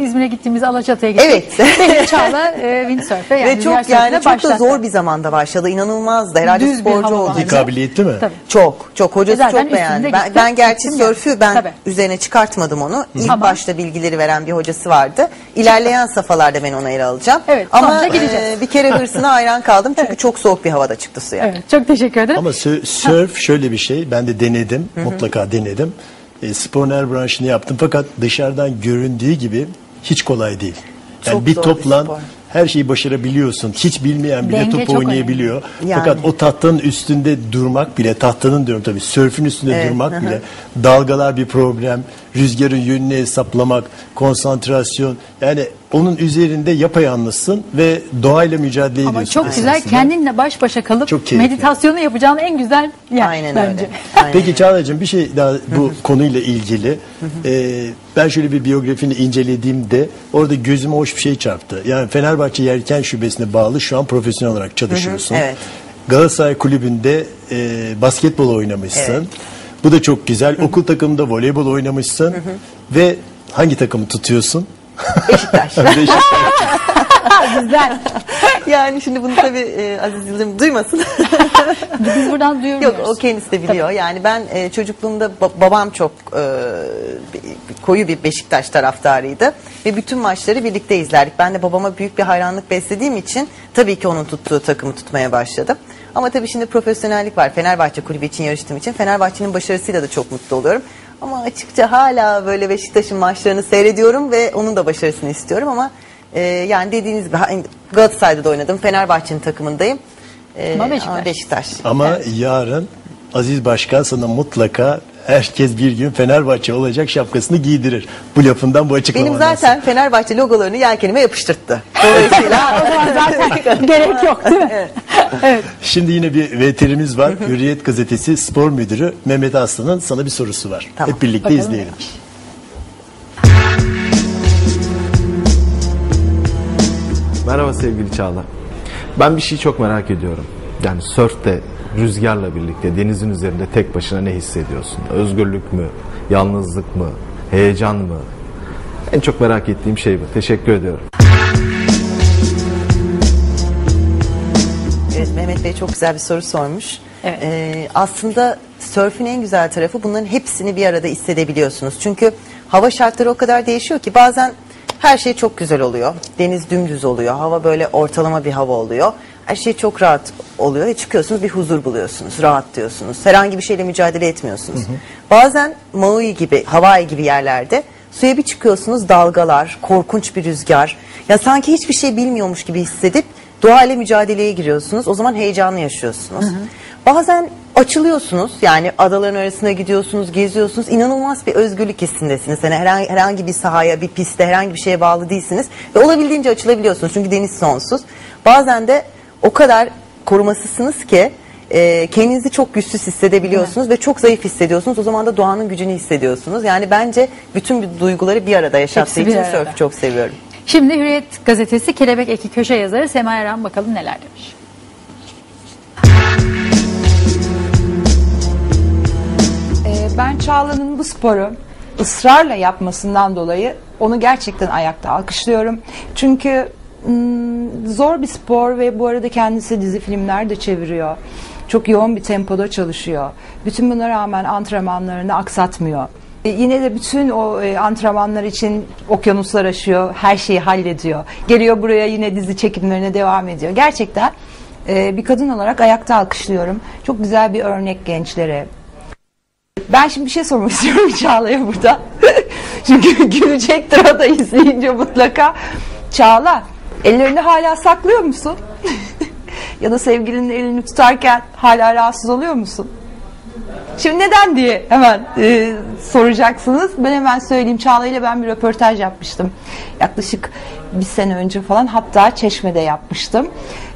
İzmir'e gittiğimiz Alaçatı'ya gittik. Evet. Benim Çağla e, windsurf'e yani Ve çok yani çok da zor bir zamanda başladı. İnanılmazdı. Herhalde Düz bir sporcu hava olduğu vardı. için. Kabiliyetli mi? Tabii. Çok çok hocası E zaten çok beğendi. üstünde Ben, gitti. ben gerçi ya. sörfü ben Tabii. üzerine çıkartmadım onu. İlk Ama- başta bilgileri veren bir hocası vardı. İlerleyen safhalarda ben ona ele alacağım. Evet, Ama gideceğiz. e, bir kere hırsına hayran kaldım çünkü çok soğuk bir havada çıktı suya. Evet, çok teşekkür ederim. Ama sö- sörf şöyle bir şey. Ben de denedim. Mutlaka denedim. E, sporun her branşını yaptım. Fakat dışarıdan göründüğü gibi hiç kolay değil. Yani Çok bir bir toplan spor. her şeyi başarabiliyorsun. Hiç bilmeyen bile Denge top oynayabiliyor. önemli. Fakat Yani. o tahtanın üstünde durmak bile, tahtanın diyorum tabii, sörfün üstünde Evet, durmak hı. bile, dalgalar bir problem, rüzgarın yönünü hesaplamak, konsantrasyon. Yani onun üzerinde yapayalnızsın ve doğayla mücadele Ama ediyorsun. çok güzel esasında. kendinle baş başa kalıp Çok keyifli. meditasyonu yapacağın en güzel yer Aynen bence. öyle. Aynen. Peki Çağla'cığım bir şey daha bu konuyla ilgili. Ee, ben şöyle bir biyografini incelediğimde orada gözüme hoş bir şey çarptı. Yani Fenerbahçe Yelken Şubesi'ne bağlı şu an profesyonel olarak çalışıyorsun. evet. Galatasaray Kulübü'nde e, basketbol oynamışsın. Evet. Bu da çok güzel. Okul takımında voleybol oynamışsın. Ve hangi takımı tutuyorsun? Beşiktaş. güzel. Yani şimdi bunu tabii e, Aziz Yıldırım duymasın. Biz buradan duyurmuyoruz. Yok o kendisi de biliyor. Yani ben e, çocukluğumda ba- babam çok e, koyu bir Beşiktaş taraftarıydı ve bütün maçları birlikte izlerdik. Ben de babama büyük bir hayranlık beslediğim için tabii ki onun tuttuğu takımı tutmaya başladım. Ama tabii şimdi profesyonellik var. Fenerbahçe kulübü için yarıştığım için Fenerbahçe'nin başarısıyla da çok mutlu oluyorum. Ama açıkça hala böyle Beşiktaş'ın maçlarını seyrediyorum ve onun da başarısını istiyorum ama e, yani dediğiniz gibi Galatasaray'da da oynadım. Fenerbahçe'nin takımındayım. E, Ama Beşiktaş. Beşiktaş. Ama yarın Aziz Başkan sana mutlaka herkes bir gün Fenerbahçe olacak şapkasını giydirir. Bu lafından bu açıklamadan. Benim zaten Fenerbahçe logolarını yelkenime yapıştırttı. Dolayısıyla o zaman zaten gerek yok değil mi? evet. Şimdi yine bir veterimiz var. Hürriyet Gazetesi spor müdürü Mehmet Aslan'ın sana bir sorusu var. Tamam. Hep birlikte Bakalım izleyelim. Merhaba sevgili Çağla. Ben bir şey çok merak ediyorum. Yani sörfte rüzgarla birlikte denizin üzerinde tek başına ne hissediyorsun? Özgürlük mü? Yalnızlık mı? Heyecan mı? En çok merak ettiğim şey bu. Teşekkür ediyorum. Evet Mehmet Bey çok güzel bir soru sormuş. Evet. Ee, aslında sörfün en güzel tarafı bunların hepsini bir arada hissedebiliyorsunuz. Çünkü hava şartları o kadar değişiyor ki bazen her şey çok güzel oluyor. Deniz dümdüz oluyor. Hava böyle ortalama bir hava oluyor. Her şey çok rahat oluyor ve çıkıyorsunuz bir huzur buluyorsunuz. Rahat diyorsunuz. Herhangi bir şeyle mücadele etmiyorsunuz. Bazen Maui gibi, Hawaii gibi yerlerde suya bir çıkıyorsunuz dalgalar, korkunç bir rüzgar. Ya sanki hiçbir şey bilmiyormuş gibi hissedip doğayla mücadeleye giriyorsunuz. O zaman heyecanlı yaşıyorsunuz. Bazen açılıyorsunuz. Yani adaların arasına gidiyorsunuz, geziyorsunuz. İnanılmaz bir özgürlük hissindesiniz. Yani herhangi, herhangi bir sahaya, bir piste, herhangi bir şeye bağlı değilsiniz. Ve olabildiğince açılabiliyorsunuz. Çünkü deniz sonsuz. Bazen de o kadar korumasızsınız ki e, kendinizi çok güçsüz hissedebiliyorsunuz ve çok zayıf hissediyorsunuz. O zaman da doğanın gücünü hissediyorsunuz. Yani bence bütün bu duyguları bir arada yaşattığı Hepsi için arada. sörfü çok seviyorum. Şimdi Hürriyet Gazetesi Kelebek Eki köşe yazarı Sema Eren bakalım neler demiş. Ben Çağla'nın bu sporu ısrarla yapmasından dolayı onu gerçekten ayakta alkışlıyorum. Çünkü mm, zor bir spor ve bu arada kendisi dizi filmler de çeviriyor. Çok yoğun bir tempoda çalışıyor. Bütün buna rağmen antrenmanlarını aksatmıyor. E, Yine de bütün o e, antrenmanlar için okyanuslar aşıyor, her şeyi hallediyor. Geliyor buraya yine dizi çekimlerine devam ediyor. Gerçekten e, bir kadın olarak ayakta alkışlıyorum. Çok güzel bir örnek gençlere. Ben şimdi bir şey sormak istiyorum Çağla'ya burada. Çünkü gülecektir o da izleyince mutlaka. Çağla, ellerini hala saklıyor musun? ya da sevgilinin elini tutarken hala rahatsız oluyor musun? Şimdi neden diye hemen e, soracaksınız. Ben hemen söyleyeyim. Çağla ile ben bir röportaj yapmıştım. Yaklaşık bir sene önce falan hatta Çeşme'de yapmıştım.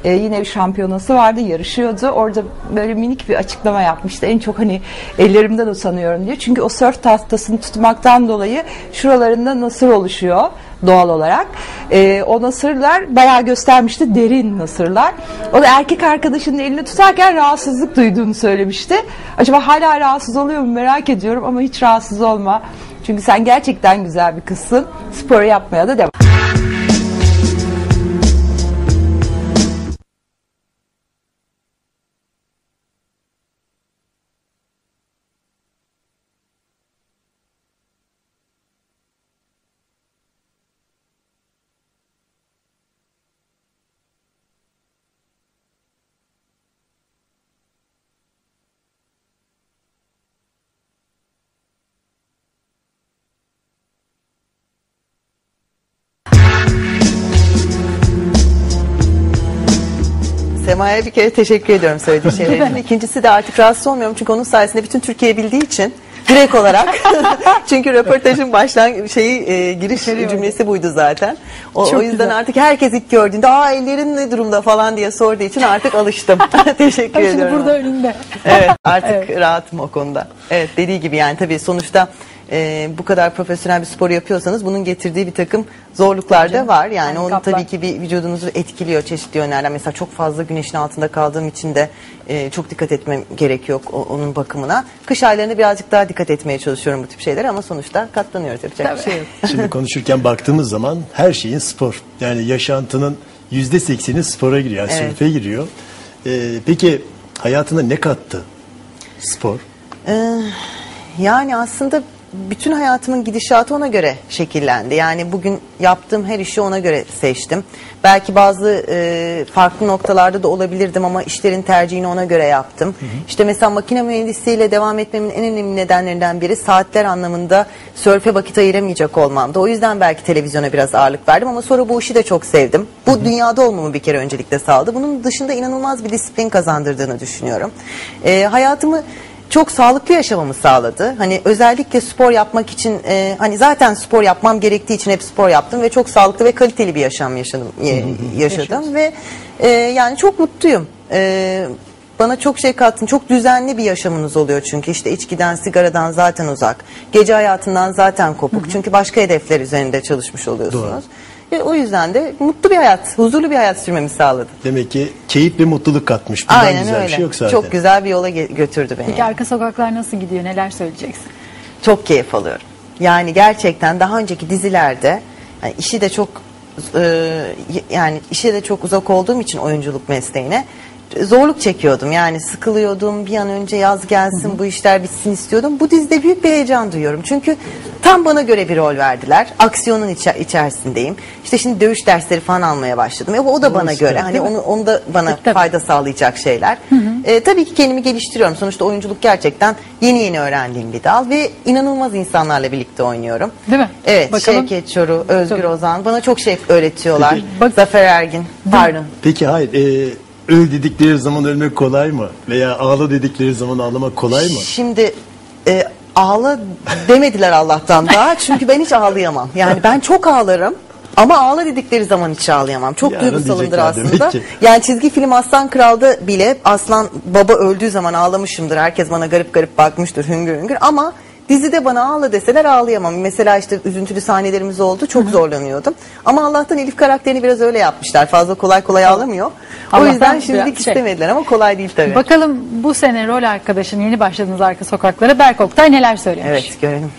E, yine bir şampiyonası vardı yarışıyordu. Orada böyle minik bir açıklama yapmıştı. En çok hani ellerimden utanıyorum diye. Çünkü o sörf tahtasını tutmaktan dolayı şuralarında nasır oluşuyor doğal olarak. E, o nasırlar bayağı göstermişti derin nasırlar. O da erkek arkadaşının elini tutarken rahatsızlık duyduğunu söylemişti. Acaba hala rahatsız oluyor mu merak ediyorum ama hiç rahatsız olma. Çünkü sen gerçekten güzel bir kızsın. Spor yapmaya da devam. Sema'ya bir kere teşekkür ediyorum söylediği şeyler için. İkincisi de artık rahatsız olmuyorum çünkü onun sayesinde bütün Türkiye bildiği için direkt olarak çünkü röportajın başlan şeyi e, giriş cümlesi buydu zaten. O, Çok o yüzden güzel. artık herkes ilk gördüğünde aa ellerin ne durumda falan diye sorduğu için artık alıştım. teşekkür şimdi ediyorum. burada önünde. Evet artık rahatım o konuda. Evet dediği gibi yani tabii sonuçta e, bu kadar profesyonel bir spor yapıyorsanız bunun getirdiği bir takım zorluklar da var. Yani onu Handikaplar. tabii ki bir vücudunuzu etkiliyor çeşitli yönlerden. Mesela çok fazla güneşin altında kaldığım için de e, çok dikkat etmem gerekiyor o- onun bakımına. Kış aylarında birazcık daha dikkat etmeye çalışıyorum bu tip şeylere ama sonuçta katlanıyoruz yapacak bir şey yok. Şimdi konuşurken baktığımız zaman her şeyin spor. Yani yaşantının yüzde sekseni spora giriyor. Yani Evet. sürfe giriyor. Ee, peki hayatına ne kattı spor? Yani aslında bütün hayatımın gidişatı ona göre şekillendi. Yani bugün yaptığım her işi ona göre seçtim. Belki bazı e, farklı noktalarda da olabilirdim ama işlerin tercihini ona göre yaptım. İşte mesela makine mühendisliğiyle devam etmemin en önemli nedenlerinden biri saatler anlamında sörfe vakit ayıramayacak olmamdı. O yüzden belki televizyona biraz ağırlık verdim ama sonra bu işi de çok sevdim. Bu dünyada olmamı bir kere öncelikle sağladı. Bunun dışında inanılmaz bir disiplin kazandırdığını düşünüyorum. E, hayatımı çok sağlıklı yaşamamı sağladı. Hani özellikle spor yapmak için e, hani zaten spor yapmam gerektiği için hep spor yaptım ve çok sağlıklı ve kaliteli bir yaşam yaşadım ye- yaşadım ve e, yani çok mutluyum. E, bana çok şey kattın. Çok düzenli bir yaşamınız oluyor çünkü işte içkiden, sigaradan zaten uzak. Gece hayatından zaten kopuk. Çünkü başka hedefler üzerinde çalışmış oluyorsunuz. Ve o yüzden de mutlu bir hayat, huzurlu bir hayat sürmemi sağladı. Demek ki keyif ve mutluluk katmış. Bundan Aynen güzel öyle. bir şey yok zaten. Çok güzel bir yola ge- götürdü beni. Peki arka sokaklar nasıl gidiyor? Neler söyleyeceksin? çok keyif alıyorum. Yani gerçekten daha önceki dizilerde yani işi de çok e, yani işe de çok uzak olduğum için oyunculuk mesleğine zorluk çekiyordum. Yani sıkılıyordum. Bir an önce yaz gelsin bu işler bitsin istiyordum. Bu dizide büyük bir heyecan duyuyorum. Çünkü tam bana göre bir rol verdiler. Aksiyonun içe- içerisindeyim. İşte şimdi dövüş dersleri falan almaya başladım. E, o da bana süper, göre. Hani değil mi? onu onu da bana Tabii. fayda sağlayacak şeyler. E, tabii ki kendimi geliştiriyorum. Sonuçta oyunculuk gerçekten yeni yeni öğrendiğim bir dal ve inanılmaz insanlarla birlikte oynuyorum. Değil mi? Evet. Bakalım. Şevket Çoru, Özgür Tabii. Ozan bana çok şey öğretiyorlar. Peki. Bak- Zafer Ergin. Pardon. Peki hayır. E, öl dedikleri zaman ölmek kolay mı? Veya ağla dedikleri zaman ağlamak kolay mı? Şimdi e, ağla demediler Allah'tan daha. Çünkü ben hiç ağlayamam. Yani ben çok ağlarım. Ama ağla dedikleri zaman hiç ağlayamam. Çok Yarın duygusalımdır aslında. Yani çizgi film Aslan Kral'da bile Aslan baba öldüğü zaman ağlamışımdır. Herkes bana garip garip bakmıştır hüngür hüngür. Ama dizide bana ağla deseler ağlayamam. Mesela işte üzüntülü sahnelerimiz oldu. Çok zorlanıyordum. Ama Allah'tan Elif karakterini biraz öyle yapmışlar. Fazla kolay kolay ağlamıyor. O Allah'tan yüzden biraz şimdilik şey. istemediler ama kolay değil tabii. Bakalım bu sene rol arkadaşın yeni başladığınız arka sokaklara Berk Oktay neler söylemiş? Evet görelim.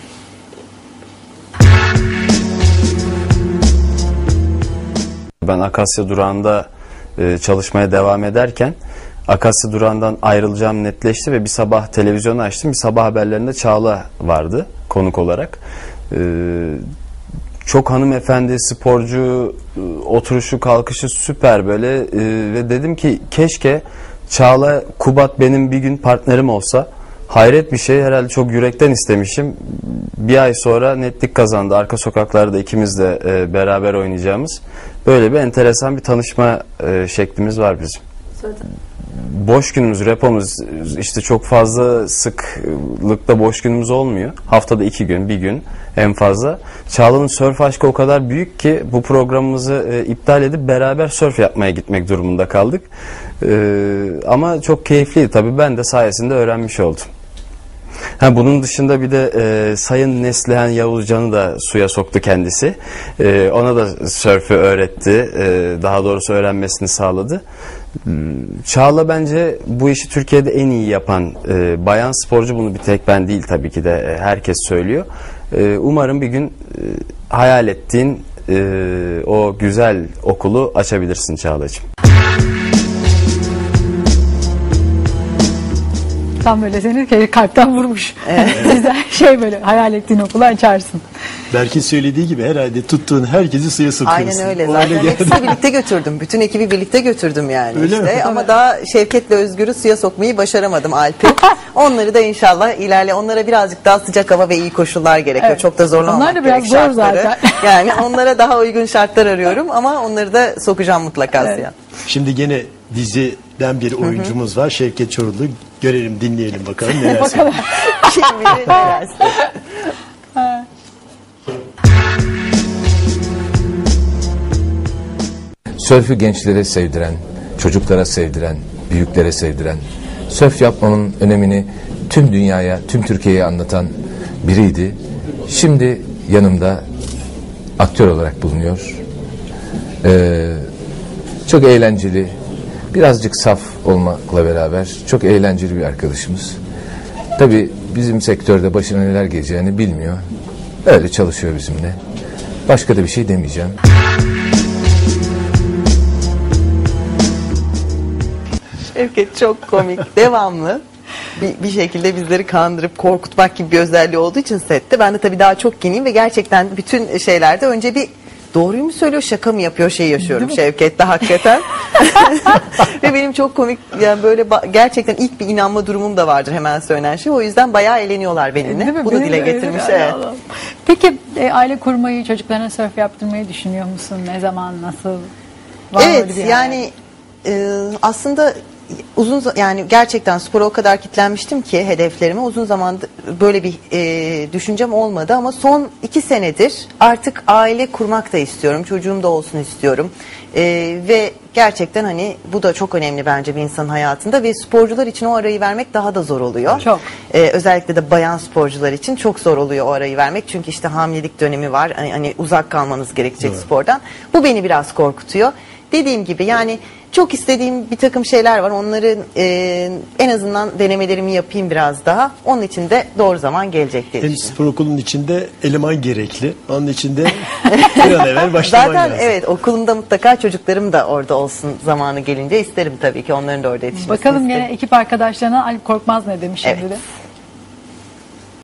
Ben Akasya Durağı'nda e, çalışmaya devam ederken Akasya Durağı'ndan ayrılacağım netleşti ve bir sabah televizyonu açtım. Bir sabah haberlerinde Çağla vardı konuk olarak. E, çok hanımefendi, sporcu, e, oturuşu, kalkışı süper böyle E, ve dedim ki keşke Çağla Kubat benim bir gün partnerim olsa. Hayret bir şey herhalde çok yürekten istemişim. Bir ay sonra netlik kazandı. Arka sokaklarda ikimiz de e, beraber oynayacağımız. Böyle bir enteresan bir tanışma e, şeklimiz var bizim. Boş günümüz, repomuz işte çok fazla sıklıkta boş günümüz olmuyor. Haftada iki gün, bir gün en fazla. Çağla'nın sörf aşkı o kadar büyük ki bu programımızı e, iptal edip beraber sörf yapmaya gitmek durumunda kaldık. E, ama çok keyifliydi tabii ben de sayesinde öğrenmiş oldum. Ha, bunun dışında bir de e, Sayın Neslihan Yavuzcan'ı da suya soktu kendisi. E, ona da sörfü öğretti. E, daha doğrusu öğrenmesini sağladı. Çağla bence bu işi Türkiye'de en iyi yapan e, bayan sporcu bunu bir tek ben değil tabii ki de e, herkes söylüyor. E, umarım bir gün e, hayal ettiğin e, o güzel okulu açabilirsin Çağla'cığım. Tam böyle seni kalpten vurmuş. Güzel şey böyle hayal ettiğin okulu açarsın. Belki söylediği gibi herhalde tuttuğun herkesi suya sokuyorsun. Aynen öyle. O Zaten hale geldi. hepsini birlikte götürdüm. Bütün ekibi birlikte götürdüm yani Öyle işte. mi? Ama daha Şevket'le Özgür'ü suya sokmayı başaramadım Alp'i. Onları da inşallah ilerle. Onlara birazcık daha sıcak hava ve iyi koşullar gerekiyor. Evet. Çok da zorlamamak Onlar da biraz gerek zor şartları. zaten. Yani onlara daha uygun şartlar arıyorum ama onları da sokacağım mutlaka suya. Şimdi gene diziden bir oyuncumuz var. Şevket Çorulu. Görelim dinleyelim bakalım neler söylüyor. Kim bilir neler. Sörfü gençlere sevdiren, çocuklara sevdiren, büyüklere sevdiren, sörf yapmanın önemini tüm dünyaya, tüm Türkiye'ye anlatan biriydi. Şimdi yanımda aktör olarak bulunuyor. Ee, çok eğlenceli, birazcık saf olmakla beraber çok eğlenceli bir arkadaşımız. Tabii bizim sektörde başına neler geleceğini bilmiyor. Öyle çalışıyor bizimle. Başka da bir şey demeyeceğim. Şevket çok komik. Devamlı bir, bir şekilde bizleri kandırıp korkutmak gibi bir özelliği olduğu için sette. Ben de tabii daha çok yeniyim ve gerçekten bütün şeylerde önce bir doğruyu mu söylüyor şaka mı yapıyor şey yaşıyorum Şevket'te hakikaten. ve benim çok komik yani böyle gerçekten ilk bir inanma durumum da vardır hemen söylenen şey. O yüzden bayağı eğleniyorlar benimle. Değil mi? Bunu Benim dile de öyle getirmiş. bir Evet. Peki e, aile kurmayı, çocuklarına sörf yaptırmayı düşünüyor musun? Ne zaman, nasıl? Var mı Evet bir hayal? yani e, aslında uzun yani gerçekten spora o kadar kitlenmiştim ki hedeflerime uzun zamandır böyle bir e, düşüncem olmadı ama son iki senedir artık aile kurmak da istiyorum çocuğum da olsun istiyorum E, ve gerçekten hani bu da çok önemli bence bir insanın hayatında ve sporcular için o arayı vermek daha da zor oluyor. Çok. Ee, özellikle de bayan sporcular için çok zor oluyor o arayı vermek. Çünkü işte hamilelik dönemi var. Hani, hani uzak kalmanız gerekecek spordan. Bu beni biraz korkutuyor. Dediğim gibi yani çok istediğim bir takım şeyler var. Onları e, en azından denemelerimi yapayım biraz daha. Onun için de doğru zaman gelecek diye Hem düşünüyorum. spor okulunun içinde eleman gerekli. Onun için de bir an evvel başlaman Zaten lazım. evet okulumda mutlaka çocuklarım da orada olsun zamanı gelince isterim tabii ki onların da orada yetişmesini Bakalım isterim. gene ekip arkadaşlarına Alp Korkmaz ne demiş Evet. şimdi de.